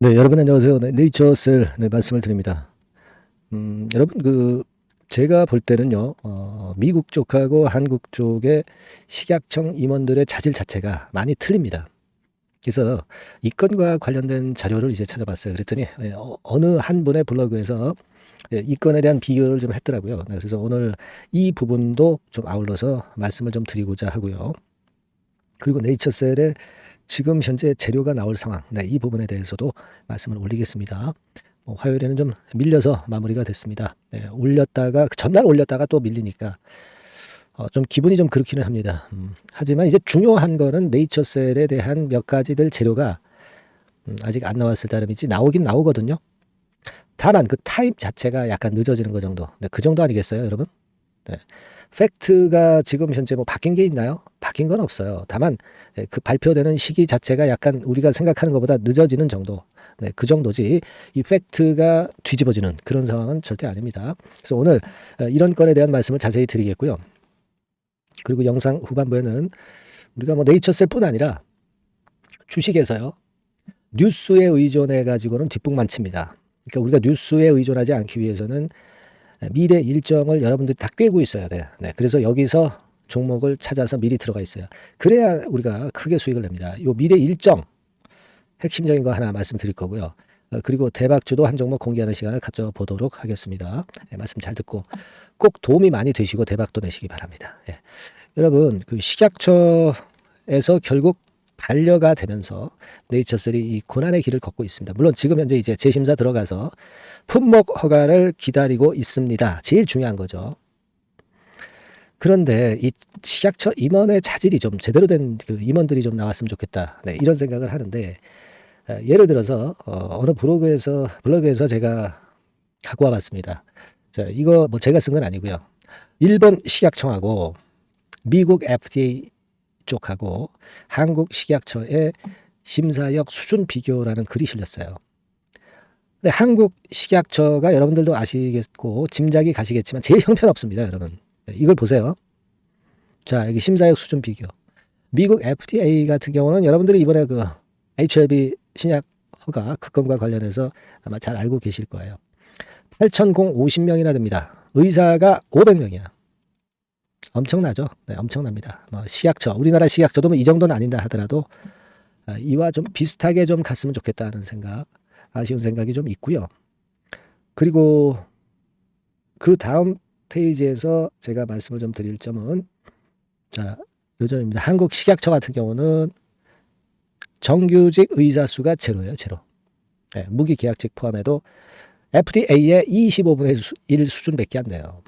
네, 여러분 안녕하세요. 네, 네이처셀 네, 말씀을 드립니다. 음, 여러분 그 제가 볼 때는요, 어, 미국 쪽하고 한국 쪽의 식약청 임원들의 자질 자체가 많이 틀립니다. 그래서 이 건과 관련된 자료를 이제 찾아봤어요. 그랬더니 예, 어, 어느 한 분의 블로그에서 예, 이 건에 대한 비교를 좀 했더라고요. 네, 그래서 오늘 이 부분도 좀 아울러서 말씀을 좀 드리고자 하고요. 그리고 네이처셀의 지금 현재 재료가 나올 상황, 네, 이 부분에 대해서도 말씀을 올리겠습니다. 뭐 화요일에는 좀 밀려서 마무리가 됐습니다. 네, 올렸다가 그 전날 올렸다가 또 밀리니까 어, 좀 기분이 좀 그렇기는 합니다. 음, 하지만 이제 중요한 거는 네이처셀에 대한 몇 가지들 재료가 음, 아직 안 나왔을 따름이지 나오긴 나오거든요. 다만 그 타임 자체가 약간 늦어지는 거 정도. 네, 그 정도 아니겠어요, 여러분? 네. 팩트가 지금 현재 뭐 바뀐 게 있나요? 바뀐 건 없어요. 다만 예, 그 발표되는 시기 자체가 약간 우리가 생각하는 것보다 늦어지는 정도. 네, 그 정도지 이 팩트가 뒤집어지는 그런 상황은 절대 아닙니다. 그래서 오늘 어, 이런 건에 대한 말씀을 자세히 드리겠고요. 그리고 영상 후반부에는 우리가 뭐 네이처셀뿐 아니라 주식에서요. 뉴스에 의존해 가지고는 뒷북만 칩니다. 그러니까 우리가 뉴스에 의존하지 않기 위해서는 미래 일정을 여러분들이 다 꿰고 있어야 돼요. 네, 그래서 여기서 종목을 찾아서 미리 들어가 있어요. 그래야 우리가 크게 수익을 냅니다. 요 미래 일정 핵심적인 거 하나 말씀드릴 거고요. 어, 그리고 대박주도 한 종목 공개하는 시간을 가져보도록 하겠습니다. 네, 말씀 잘 듣고 꼭 도움이 많이 되시고 대박도 내시기 바랍니다. 예. 여러분 그 식약처에서 결국 반려가 되면서 네이처셀이 이 고난의 길을 걷고 있습니다. 물론 지금 현재 이제 재심사 들어가서 품목 허가를 기다리고 있습니다. 제일 중요한 거죠. 그런데 이 식약처 임원의 자질이 좀 제대로 된 그 임원들이 좀 나왔으면 좋겠다. 네, 이런 생각을 하는데 어, 예를 들어서 어, 어느 블로그에서 블로그에서 제가 갖고 와봤습니다. 자, 이거 뭐 제가 쓴 건 아니고요. 일본 식약청하고 미국 FDA 쪽하고 한국 식약처의 심사역 수준 비교라는 글이 실렸어요. 근데 한국 식약처가 여러분들도 아시겠고 짐작이 가시겠지만 제일 형편없습니다, 여러분. 네, 이걸 보세요. 자, 여기 심사역 수준 비교. 미국 FDA 같은 경우는 여러분들이 이번에 그 HIV 신약 허가 특검과 관련해서 아마 잘 알고 계실 거예요. 8,050명이나 됩니다. 의사가 500명이야. 엄청나죠? 네, 엄청납니다. 뭐 시약처, 우리나라 시약처도 뭐 이 정도는 아닌다 하더라도 아, 이와 좀 비슷하게 좀 갔으면 좋겠다는 생각, 아쉬운 생각이 좀 있고요. 그리고 그 다음 페이지에서 제가 말씀을 좀 드릴 점은 자, 요점입니다. 한국 식약처 같은 경우는 정규직 의사 수가 제로예요, 제로. 네, 무기 계약직 포함해도 FDA의 25분의 1 수준밖에 안 돼요.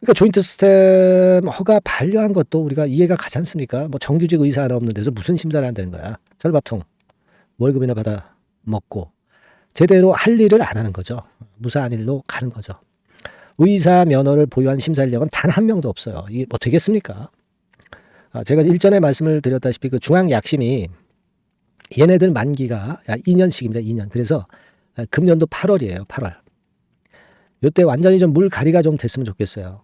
그러니까 조인트 시스템 허가 반려한 것도 우리가 이해가 가지 않습니까? 뭐 정규직 의사 하나 없는 데서 무슨 심사를 한다는 거야. 절밥통 월급이나 받아 먹고 제대로 할 일을 안 하는 거죠. 무사한 일로 가는 거죠. 의사 면허를 보유한 심사 인력은 단 한 명도 없어요. 이게 뭐 되겠습니까? 아, 제가 일전에 말씀을 드렸다시피 그 중앙 약심이 얘네들 만기가 2년씩입니다. 2년. 그래서 금년도 8월이에요. 8월. 요때 완전히 좀 물 가리가 좀 됐으면 좋겠어요.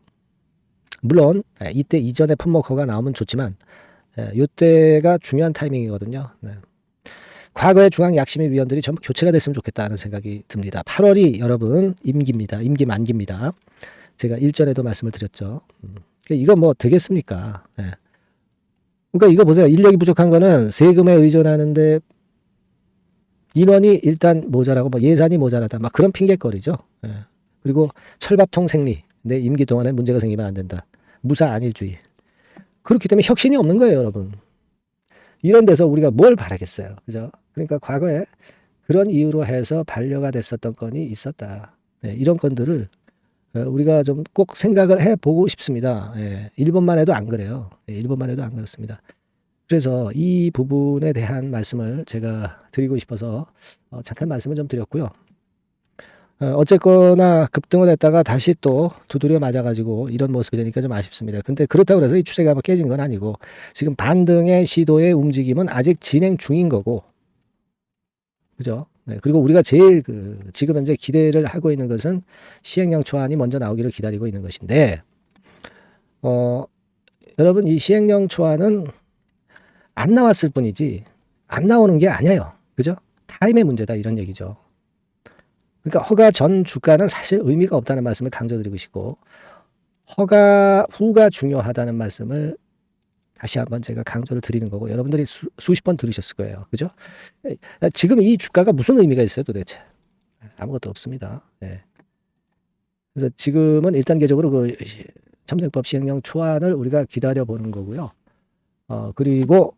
물론 이때 이전에 품목허가 나오면 좋지만 요때가 중요한 타이밍이거든요. 네. 과거의 중앙약심위 위원들이 전부 교체가 됐으면 좋겠다는 생각이 듭니다. 8월이 여러분 임기입니다. 임기 만기입니다. 제가 일전에도 말씀을 드렸죠. 음. 그러니까 이거 뭐 되겠습니까? 네. 그러니까 이거 보세요. 인력이 부족한 거는 세금에 의존하는데 인원이 일단 모자라고 뭐 예산이 모자라다 막 그런 핑계거리죠. 네. 그리고 철밥통 생리 내 임기 동안에 문제가 생기면 안 된다. 무사 안일주의. 그렇기 때문에 혁신이 없는 거예요, 여러분. 이런 데서 우리가 뭘 바라겠어요. 그죠? 그러니까 과거에 그런 이유로 해서 반려가 됐었던 건이 있었다. 네, 이런 건들을 어, 우리가 좀 꼭 생각을 해 보고 싶습니다. 예, 일본만 해도 안 그래요. 예, 일본만 해도 안 그렇습니다. 그래서 이 부분에 대한 말씀을 제가 드리고 싶어서 어, 잠깐 말씀을 좀 드렸고요. 어, 어쨌거나 급등을 했다가 다시 또 두드려 맞아가지고 이런 모습이 되니까 좀 아쉽습니다. 근데 그렇다고 해서 이 추세가 뭐 깨진 건 아니고 지금 반등의 시도의 움직임은 아직 진행 중인 거고 그죠? 네, 그리고 우리가 제일 그 지금 현재 기대를 하고 있는 것은 시행령 초안이 먼저 나오기를 기다리고 있는 것인데 어 여러분 이 시행령 초안은 안 나왔을 뿐이지 안 나오는 게 아니에요. 그죠? 다 타임의 문제다 이런 얘기죠. 그러니까 허가 전 주가는 사실 의미가 없다는 말씀을 강조드리고 싶고 허가 후가 중요하다는 말씀을 다시 한번 제가 강조를 드리는 거고 여러분들이 수, 수십 번 들으셨을 거예요. 그죠? 에, 지금 이 주가가 무슨 의미가 있어요 도대체? 아무것도 없습니다. 예. 그래서 지금은 1단계적으로 그 시- 첨생법 시행령 초안을 우리가 기다려보는 거고요. 어, 그리고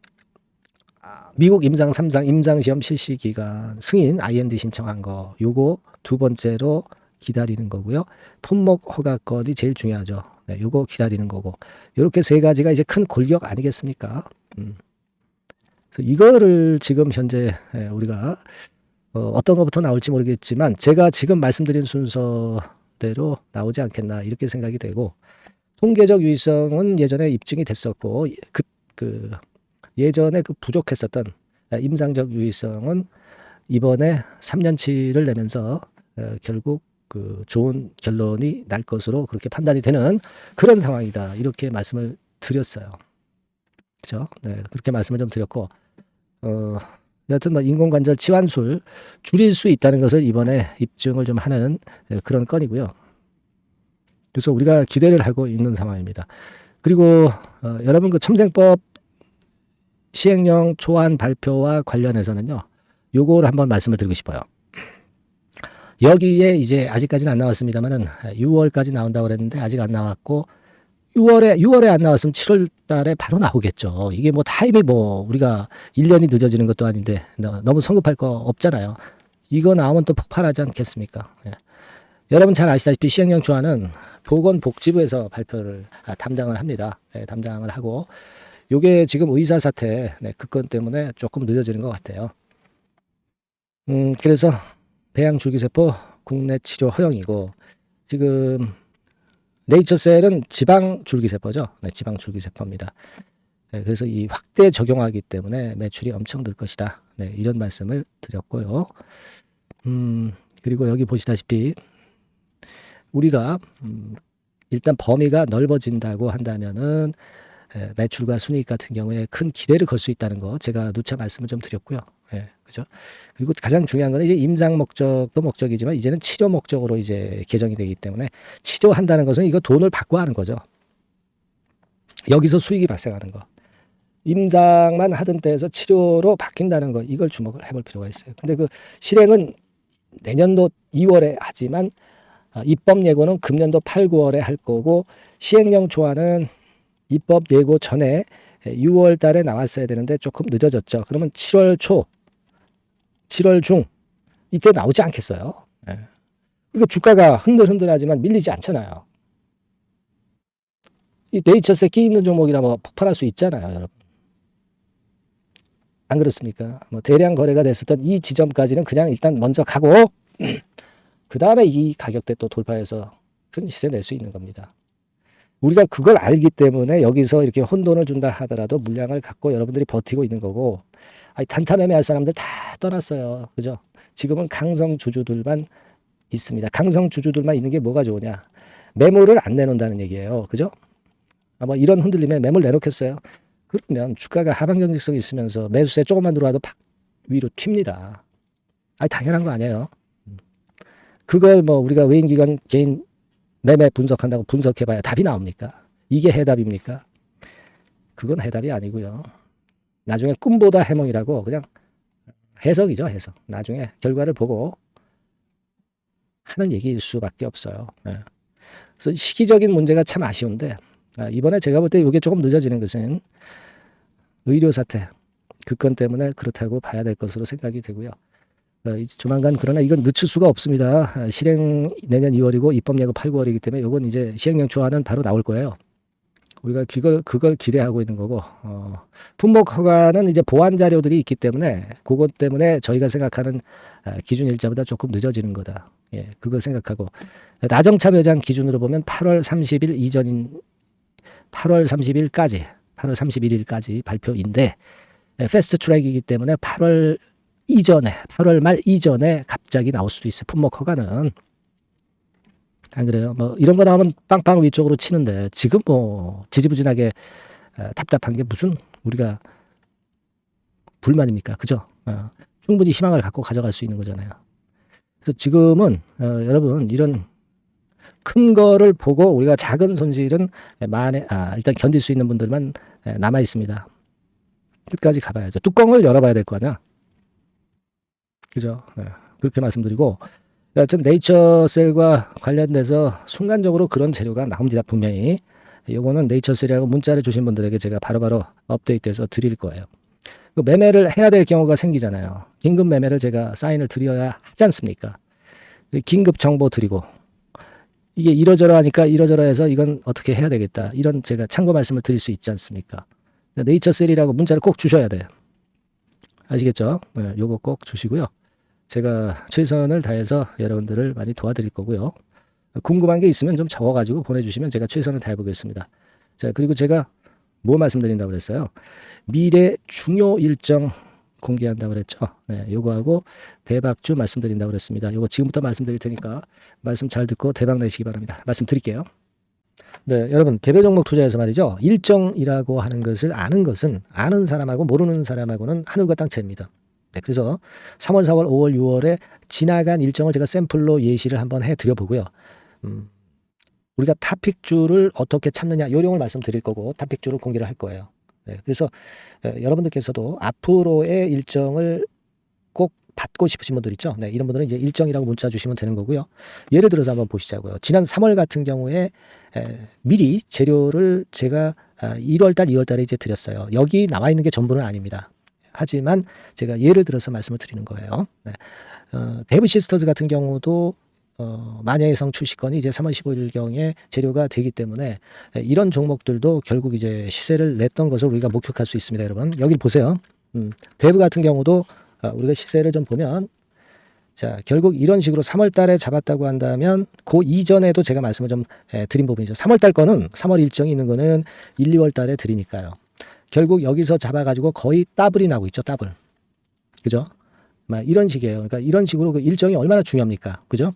아, 미국 임상 3상 임상시험 실시 기간 승인 IND 신청한 거 요거 두 번째로 기다리는 거고요. 품목 허가건이 제일 중요하죠. 네, 요거 기다리는 거고 이렇게 세 가지가 이제 큰 골격 아니겠습니까? 음. 이거를 지금 현재 예, 우리가 어, 어떤 것부터 나올지 모르겠지만 제가 지금 말씀드린 순서대로 나오지 않겠나 이렇게 생각이 되고 통계적 유의성은 예전에 입증이 됐었고 그, 그 예전에 그 부족했었던 아, 임상적 유의성은 이번에 3년치를 내면서 어, 결국 그 좋은 결론이 날 것으로 그렇게 판단이 되는 그런 상황이다 이렇게 말씀을 드렸어요. 그렇죠? 네, 그렇게 말씀을 좀 드렸고 어, 여하튼 뭐 인공관절 치환술 줄일 수 있다는 것을 이번에 입증을 좀 하는 예, 그런 건이고요. 그래서 우리가 기대를 하고 있는 상황입니다. 그리고 어, 여러분 그 첨생법 시행령 초안 발표와 관련해서는요. 요거를 한번 말씀을 드리고 싶어요. 여기에 이제 아직까지는 안 나왔습니다만은 6월까지 나온다고 그랬는데 아직 안 나왔고 6월에 6월에 안 나왔으면 7월 달에 바로 나오겠죠. 이게 뭐 타임이 뭐 우리가 1년이 늦어지는 것도 아닌데 너- 너무 성급할 거 없잖아요. 이거 나오면 또 폭발하지 않겠습니까? 예. 여러분 잘 아시다시피 시행령 조안은 보건복지부에서 발표를 아, 담당을 합니다. 예, 담당을 하고 요게 지금 의사 사태 네, 그건 때문에 조금 늦어지는 것 같아요. 음, 그래서 배양 줄기세포 국내 치료 허용이고 지금 네이처셀은 지방 줄기세포죠. 네, 지방 줄기세포입니다. 네, 그래서 이 확대 적용하기 때문에 매출이 엄청 늘 것이다. 네, 이런 말씀을 드렸고요. 음, 그리고 여기 보시다시피 우리가 음, 일단 범위가 넓어진다고 한다면은 에, 매출과 순이익 같은 경우에 큰 기대를 걸 수 있다는 거 제가 누차 말씀을 좀 드렸고요. 예, 그죠? 그리고 가장 중요한 거는 이제 임상 목적도 목적이지만 이제는 치료 목적으로 이제 개정이 되기 때문에 치료한다는 것은 이거 돈을 받고 하는 거죠. 여기서 수익이 발생하는 거. 임상만 하던 때에서 치료로 바뀐다는 거 이걸 주목을 해볼 필요가 있어요. 근데 그 실행은 내년도 2월에 하지만 아, 입법 예고는 금년도 8, 9월에 할 거고 시행령 조안은 입법 예고 전에 6월 달에 나왔어야 되는데 조금 늦어졌죠. 그러면 7월 초, 7월 중 이때 나오지 않겠어요. 예. 그러니까 주가가 흔들흔들하지만 밀리지 않잖아요. 이 네이처스에 끼 있는 종목이라 뭐 폭발할 수 있잖아요, 여러분. 안 그렇습니까? 뭐 대량 거래가 됐었던 이 지점까지는 그냥 일단 먼저 가고 그 다음에 이 가격대 또 돌파해서 큰 시세 낼 수 있는 겁니다. 우리가 그걸 알기 때문에 여기서 이렇게 혼돈을 준다 하더라도 물량을 갖고 여러분들이 버티고 있는 거고 아니, 단타 매매할 사람들 다 떠났어요. 그죠? 지금은 강성 주주들만 있습니다. 강성 주주들만 있는 게 뭐가 좋으냐? 매물을 안 내놓는다는 얘기예요. 그죠? 아, 뭐 이런 흔들림에 매물 내놓겠어요. 그러면 주가가 하방 경직성이 있으면서 매수세 조금만 들어와도 팍 위로 튑니다. 아니 당연한 거 아니에요. 그걸 뭐 우리가 외인 기관 개인 매매 분석한다고 분석해봐야 답이 나옵니까? 이게 해답입니까? 그건 해답이 아니고요. 나중에 꿈보다 해몽이라고 그냥 해석이죠, 해석. 나중에 결과를 보고 하는 얘기일 수밖에 없어요. 예. 그래서 시기적인 문제가 참 아쉬운데 아, 이번에 제가 볼 때 이게 조금 늦어지는 것은 의료 사태 그 건 때문에 그렇다고 봐야 될 것으로 생각이 되고요. 어, 조만간 그러나 이건 늦출 수가 없습니다. 아, 실행 내년 2월이고 입법 예고 8, 9월이기 때문에 이건 이제 시행령 초안은 바로 나올 거예요. 우리가 그걸 그걸 기대하고 있는 거고 어, 품목 허가는 이제 보완 자료들이 있기 때문에 그것 때문에 저희가 생각하는 아, 기준 일자보다 조금 늦어지는 거다. 예, 그거 생각하고 나정찬 회장 기준으로 보면 8월 30일 이전인 8월 30일까지 8월 31일까지 발표인데 예, 패스트 트랙이기 때문에 8월 이전에 8월 말 이전에 갑자기 나올 수도 있어. 품목 허가는 안 그래요? 뭐 이런 거 나오면 빵빵 위쪽으로 치는데 지금 뭐 지지부진하게 어, 답답한 게 무슨 우리가 불만입니까? 그죠? 어, 충분히 희망을 갖고 가져갈 수 있는 거잖아요. 그래서 지금은 어, 여러분 이런 큰 거를 보고 우리가 작은 손실은 만에 아, 일단 견딜 수 있는 분들만 남아 있습니다. 끝까지 가봐야죠. 뚜껑을 열어봐야 될 거 아니야. 그죠? 네, 그렇게 말씀드리고 여하튼 네이처셀과 관련돼서 순간적으로 그런 재료가 나옵니다. 분명히. 요거는 네이처셀이라고 문자를 주신 분들에게 제가 바로 바로 업데이트해서 드릴 거예요. 그 매매를 해야 될 경우가 생기잖아요. 긴급 매매를 제가 사인을 드려야 하지 않습니까? 긴급 정보 드리고 이게 이러저러 하니까 이러저러 해서 이건 어떻게 해야 되겠다. 이런 제가 참고 말씀을 드릴 수 있지 않습니까? 네이처셀이라고 문자를 꼭 주셔야 돼요. 아시겠죠? 네, 요거 꼭 주시고요. 제가 최선을 다해서 여러분들을 많이 도와드릴 거고요. 궁금한 게 있으면 좀 적어가지고 보내주시면 제가 최선을 다해보겠습니다. 자, 그리고 제가 뭐 말씀드린다고 그랬어요? 미래 중요 일정 공개한다고 그랬죠. 네, 요거하고 대박주 말씀드린다고 그랬습니다. 요거 지금부터 말씀드릴 테니까 말씀 잘 듣고 대박 내시기 바랍니다. 말씀드릴게요. 네, 여러분 개별 종목 투자에서 말이죠. 일정이라고 하는 것을 아는 것은 아는 사람하고 모르는 사람하고는 하늘과 땅 차이입니다. 네, 그래서 3월, 4월, 5월, 6월에 지나간 일정을 제가 샘플로 예시를 한번 해드려 보고요. 음, 우리가 타픽주를 어떻게 찾느냐 요령을 말씀드릴 거고 타픽주를 공개를 할 거예요. 네, 그래서 에, 여러분들께서도 앞으로의 일정을 꼭 받고 싶으신 분들 있죠. 네, 이런 분들은 이제 일정이라고 문자 주시면 되는 거고요. 예를 들어서 한번 보시자고요. 지난 3월 같은 경우에 에, 미리 재료를 제가 아, 1월달, 2월달에 이제 드렸어요. 여기 나와 있는 게 전부는 아닙니다. 하지만 제가 예를 들어서 말씀을 드리는 거예요. 네. 어, 데브 시스터즈 같은 경우도 어, 마녀의 성 출시건이 이제 3월 15일경에 재료가 되기 때문에 이런 종목들도 결국 이제 시세를 냈던 것을 우리가 목격할 수 있습니다, 여러분. 여기 보세요. 음, 대부 같은 경우도 어, 우리가 시세를 좀 보면 자, 결국 이런 식으로 3월 달에 잡았다고 한다면 그 이전에도 제가 말씀을 좀 에, 드린 부분이죠. 3월 달 거는 3월 일정이 있는 거는 1, 2월 달에 드리니까요. 결국 여기서 잡아 가지고 거의 더블이 나고 있죠. 더블. 그죠? 막 이런 식이에요. 그러니까 이런 식으로 그 일정이 얼마나 중요합니까? 그죠?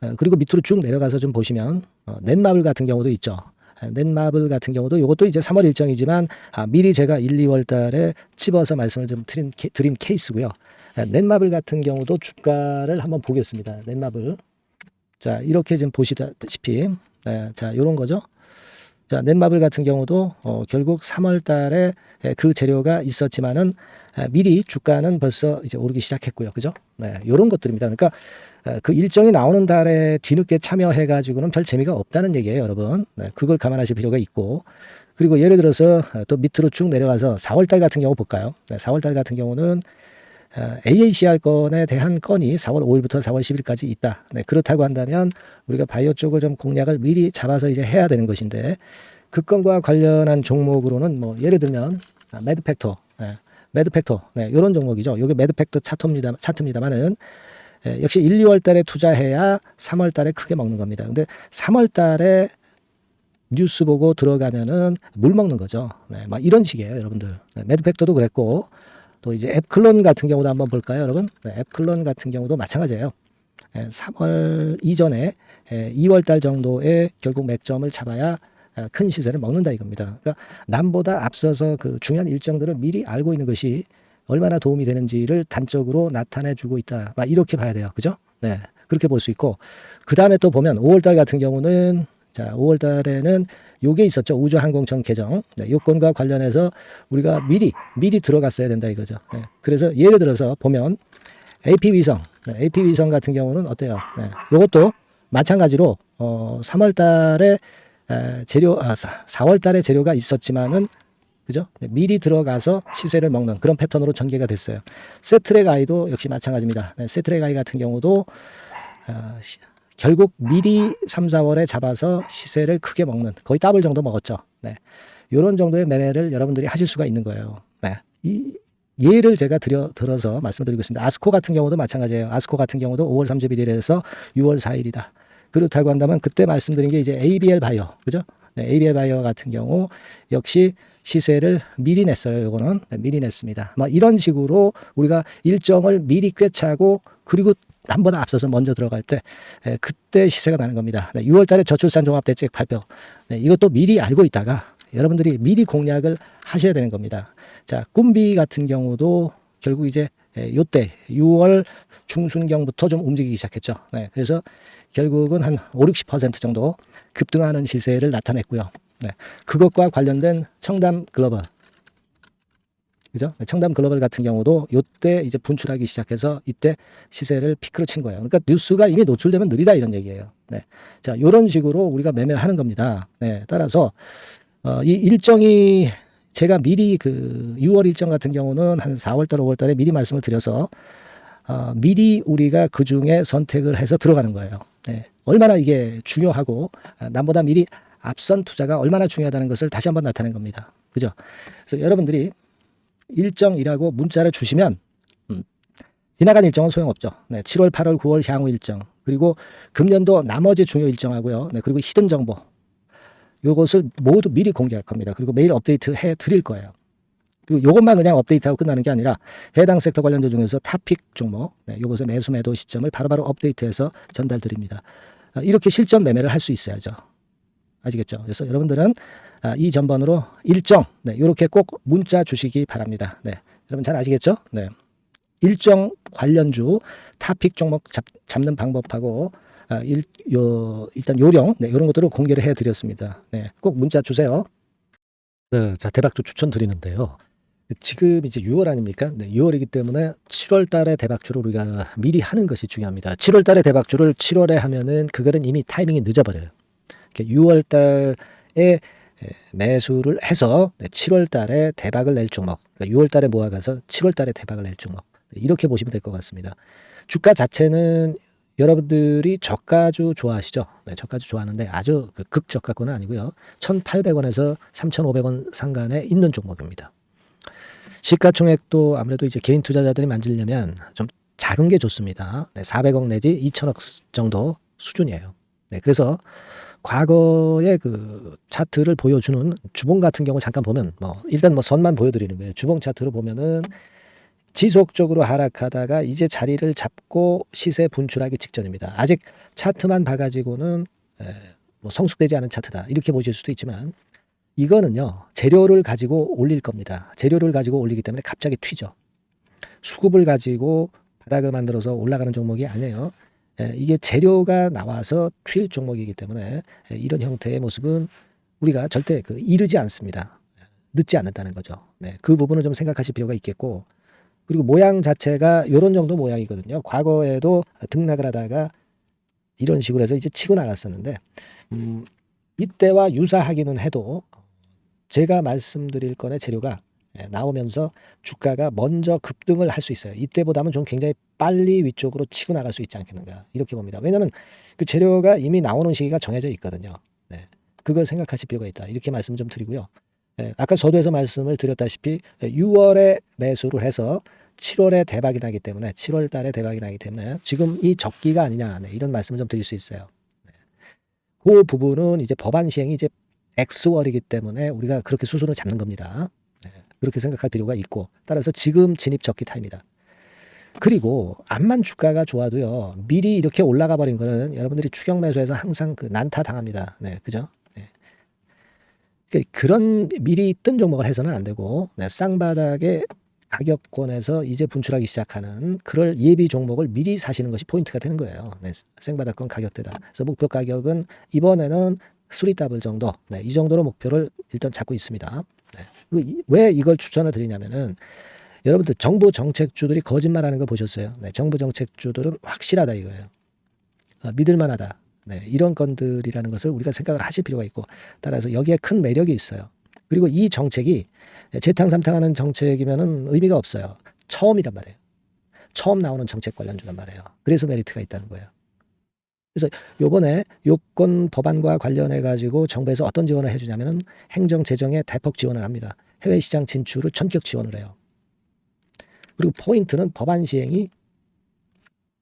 어, 그리고 밑으로 쭉 내려가서 좀 보시면 어, 넷마블 같은 경우도 있죠. 아, 넷마블 같은 경우도 이것도 이제 3월 일정이지만 아, 미리 제가 1, 2월 달에 집어서 말씀을 좀 드린, 드린 케이스고요. 아, 넷마블 같은 경우도 주가를 한번 보겠습니다. 넷마블. 자, 이렇게 지금 보시다시피 네, 자, 요런 거죠. 자, 넷마블 같은 경우도 어, 결국 3월 달에 그 재료가 있었지만은 아, 미리 주가는 벌써 이제 오르기 시작했고요. 그죠? 네, 요런 것들입니다. 그러니까 아, 그 일정이 나오는 달에 뒤늦게 참여해 가지고는 별 재미가 없다는 얘기예요, 여러분. 네, 그걸 감안하실 필요가 있고. 그리고 예를 들어서 또 밑으로 쭉 내려가서 4월 달 같은 경우 볼까요? 네, 4월 달 같은 경우는 AACR 건에 대한 건이 4월 5일부터 4월 10일까지 있다. 네, 그렇다고 한다면 우리가 바이오 쪽을 좀 공략을 미리 잡아서 이제 해야 되는 것인데 그 건과 관련한 종목으로는 뭐 예를 들면 아, 매드팩터, 네, 매드팩터, 네, 이런 종목이죠. 이게 매드팩터 차트입니다, 차트입니다만은 예, 역시 1, 2월 달에 투자해야 3월 달에 크게 먹는 겁니다. 근데 3월 달에 뉴스 보고 들어가면은 물 먹는 거죠. 네, 막 이런 식이에요, 여러분들. 네, 매드팩터도 그랬고 또 이제 앱 클론 같은 경우도 한번 볼까요, 여러분? 네, 앱 클론 같은 경우도 마찬가지예요. 예, 3월 이전에 예, 2월 달 정도에 결국 맥점을 잡아야 아, 큰 시세를 먹는다 이겁니다. 그러니까 남보다 앞서서 그 중요한 일정들을 미리 알고 있는 것이 얼마나 도움이 되는지를 단적으로 나타내 주고 있다. 막 이렇게 봐야 돼요. 그죠? 네. 그렇게 볼 수 있고 그 다음에 또 보면 5월 달 같은 경우는 자, 5월 달에는 요게 있었죠. 우주항공청 개정. 네, 요건과 관련해서 우리가 미리, 미리 들어갔어야 된다 이거죠. 네, 그래서 예를 들어서 보면 AP위성, 네, AP위성 같은 경우는 어때요? 네, 요것도 마찬가지로 어, 3월 달에 에, 재료, 아, 4월 달에 재료가 있었지만은 그죠? 네, 미리 들어가서 시세를 먹는 그런 패턴으로 전개가 됐어요. 세트랙 아이도 역시 마찬가지입니다. 네, 세트랙 아이 같은 경우도 어, 시, 결국 미리 3, 4월에 잡아서 시세를 크게 먹는 거의 더블 정도 먹었죠. 네. 이런 정도의 매매를 여러분들이 하실 수가 있는 거예요. 네. 이 예를 제가 드려, 들어서 말씀드리고 있습니다. 아스코 같은 경우도 마찬가지예요. 아스코 같은 경우도 5월 31일에서 6월 4일이다. 그렇다고 한다면 그때 말씀드린 게 이제 ABL 바이오, 그죠? 네, ABL 바이오 같은 경우 역시 시세를 미리 냈어요. 요거는 네, 미리 냈습니다. 뭐 이런 식으로 우리가 일정을 미리 꿰차고 그리고 남보다 앞서서 먼저 들어갈 때 에, 그때 시세가 나는 겁니다. 네, 6월달에 저출산 종합대책 발표 네, 이것도 미리 알고 있다가 여러분들이 미리 공략을 하셔야 되는 겁니다. 자, 꿈비 같은 경우도 결국 이제 예, 요때 6월 중순경부터 좀 움직이기 시작했죠. 네, 그래서 결국은 한 5, 60% 정도 급등하는 시세를 나타냈고요. 네, 그것과 관련된 청담 글로벌 그죠? 청담 글로벌 같은 경우도 요때 이제 분출하기 시작해서 이때 시세를 피크로 친 거예요. 그러니까 뉴스가 이미 노출되면 느리다 이런 얘기예요. 네. 자, 요런 식으로 우리가 매매를 하는 겁니다. 네. 따라서 어, 이 일정이 제가 미리 그 6월 일정 같은 경우는 한 4월 달, 5월 달에 미리 말씀을 드려서 어, 미리 우리가 그 중에 선택을 해서 들어가는 거예요. 네. 얼마나 이게 중요하고 아, 남보다 미리 앞선 투자가 얼마나 중요하다는 것을 다시 한번 나타낸 겁니다. 그죠? 그래서 여러분들이 일정이라고 문자를 주시면 음, 지나간 일정은 소용없죠. 네, 7월, 8월, 9월 향후 일정 그리고 금년도 나머지 중요 일정하고요. 네, 그리고 히든 정보 요것을 모두 미리 공개할 겁니다. 그리고 매일 업데이트 해 드릴 거예요. 그리고 요것만 그냥 업데이트하고 끝나는 게 아니라 해당 섹터 관련주 중에서 탑픽 종목 네, 요것의 매수 매도 시점을 바로바로 업데이트해서 전달 드립니다. 아, 이렇게 실전 매매를 할 수 있어야죠. 아시겠죠? 그래서 여러분들은 아, 이 전번으로 일정 네, 이렇게 꼭 문자 주시기 바랍니다. 네, 여러분 잘 아시겠죠? 네, 일정 관련주 타픽 종목 잡, 잡는 방법하고 아, 일, 요, 일단 요령 네, 이런 것들을 공개를 해드렸습니다. 네, 꼭 문자 주세요. 네, 자 대박주 추천드리는데요. 지금 이제 6월 아닙니까? 네, 6월이기 때문에 7월 달에 대박주를 우리가 미리 하는 것이 중요합니다. 7월 달에 대박주를 7월에 하면은 그거는 이미 타이밍이 늦어버려요. 6월 달에 매수를 해서 7월 달에 대박을 낼 종목, 그러니까 6월 달에 모아가서 7월 달에 대박을 낼 종목. 네, 이렇게 보시면 될 것 같습니다. 주가 자체는 여러분들이 저가주 좋아하시죠? 네, 저가주 좋아하는데 아주 그 극저가권은 아니고요. 1,800원에서 3,500원 상간에 있는 종목입니다. 시가총액도 아무래도 이제 개인 투자자들이 만지려면 좀 작은 게 좋습니다. 네, 400억 내지 2천억 정도 수준이에요. 네, 그래서 과거의 그 차트를 보여주는 주봉 같은 경우 잠깐 보면 뭐 일단 뭐 선만 보여드리는 거예요. 주봉 차트를 보면은 지속적으로 하락하다가 이제 자리를 잡고 시세 분출하기 직전입니다. 아직 차트만 봐가지고는 에, 뭐 성숙되지 않은 차트다 이렇게 보실 수도 있지만 이거는요 재료를 가지고 올릴 겁니다. 재료를 가지고 올리기 때문에 갑자기 튀죠. 수급을 가지고 바닥을 만들어서 올라가는 종목이 아니에요. 에, 이게 재료가 나와서 튈 종목이기 때문에 에, 이런 형태의 모습은 우리가 절대 그 이르지 않습니다. 늦지 않는다는 거죠. 네, 그 부분을 좀 생각하실 필요가 있겠고 그리고 모양 자체가 이런 정도 모양이거든요. 과거에도 등락을 하다가 이런 식으로 해서 이제 치고 나갔었는데 음, 이때와 유사하기는 해도 제가 말씀드릴 건의 재료가 예, 나오면서 주가가 먼저 급등을 할 수 있어요. 이때보다는 좀 굉장히 빨리 위쪽으로 치고 나갈 수 있지 않겠는가 이렇게 봅니다. 왜냐하면 그 재료가 이미 나오는 시기가 정해져 있거든요. 네. 그걸 생각하실 필요가 있다. 이렇게 말씀 좀 드리고요. 예, 아까 서두에서 말씀을 드렸다시피 6월에 매수를 해서 7월에 대박이 나기 때문에 7월 달에 대박이 나기 때문에 지금 이 적기가 아니냐 네, 이런 말씀을 좀 드릴 수 있어요. 네. 그 부분은 이제 법안 시행이 이제 X월이기 때문에 우리가 그렇게 수순을 잡는 겁니다. 네. 그렇게 생각할 필요가 있고 따라서 지금 진입 적기 타입니다. 그리고 암만 주가가 좋아도요 미리 이렇게 올라가 버린 거는 여러분들이 추격 매수해서 항상 그 난타 당합니다. 네, 그죠? 네. 그런 미리 뜬 종목을 해서는 안 되고 네, 쌍바닥에 가격권에서 이제 분출하기 시작하는 그럴 예비 종목을 미리 사시는 것이 포인트가 되는 거예요. 네, 생바닥권 가격대다. 그래서 목표 가격은 이번에는 수리 더블 정도, 네, 이 정도로 목표를 일단 잡고 있습니다. 네. 그리고 왜 이걸 추천을 드리냐면은 여러분들 정부 정책주들이 거짓말하는 거 보셨어요? 네, 정부 정책주들은 확실하다 이거예요. 어, 믿을만하다. 네, 이런 건들이라는 것을 우리가 생각을 하실 필요가 있고 따라서 여기에 큰 매력이 있어요. 그리고 이 정책이 재탕삼탕하는 정책이면은 의미가 없어요. 처음이란 말이에요. 처음 나오는 정책 관련주란 말이에요. 그래서 메리트가 있다는 거예요. 그래서 요번에 요건 법안과 관련해 가지고 정부에서 어떤 지원을 해주냐면은 행정 재정에 대폭 지원을 합니다. 해외 시장 진출을 전격 지원을 해요. 그리고 포인트는 법안 시행이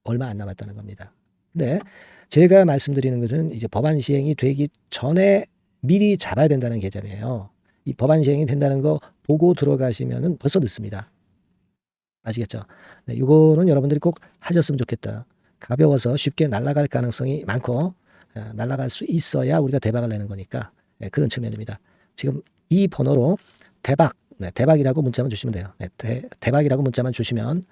얼마 안 남았다는 겁니다. 근데 제가 말씀드리는 것은 이제 법안 시행이 되기 전에 미리 잡아야 된다는 개념이에요. 이 법안 시행이 된다는 거 보고 들어가시면은 벌써 늦습니다. 아시겠죠? 네, 이거는 여러분들이 꼭 하셨으면 좋겠다. 가벼워서 쉽게 날아갈 가능성이 많고 어, 날아갈 수 있어야 우리가 대박을 내는 거니까 네, 그런 측면입니다. 지금 이 번호로 대박, 네, 대박이라고 문자만 주시면 돼요. 네, 대, 대박이라고 문자만 주시면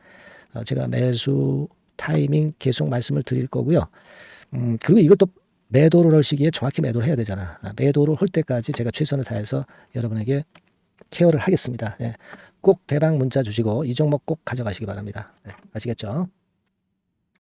어, 제가 매수 타이밍 계속 말씀을 드릴 거고요. 음, 그리고 이것도 매도를 할 시기에 정확히 매도를 해야 되잖아. 아, 매도를 할 때까지 제가 최선을 다해서 여러분에게 케어를 하겠습니다. 예. 꼭 대박 문자 주시고 이 종목 꼭 가져가시기 바랍니다. 예, 아시겠죠?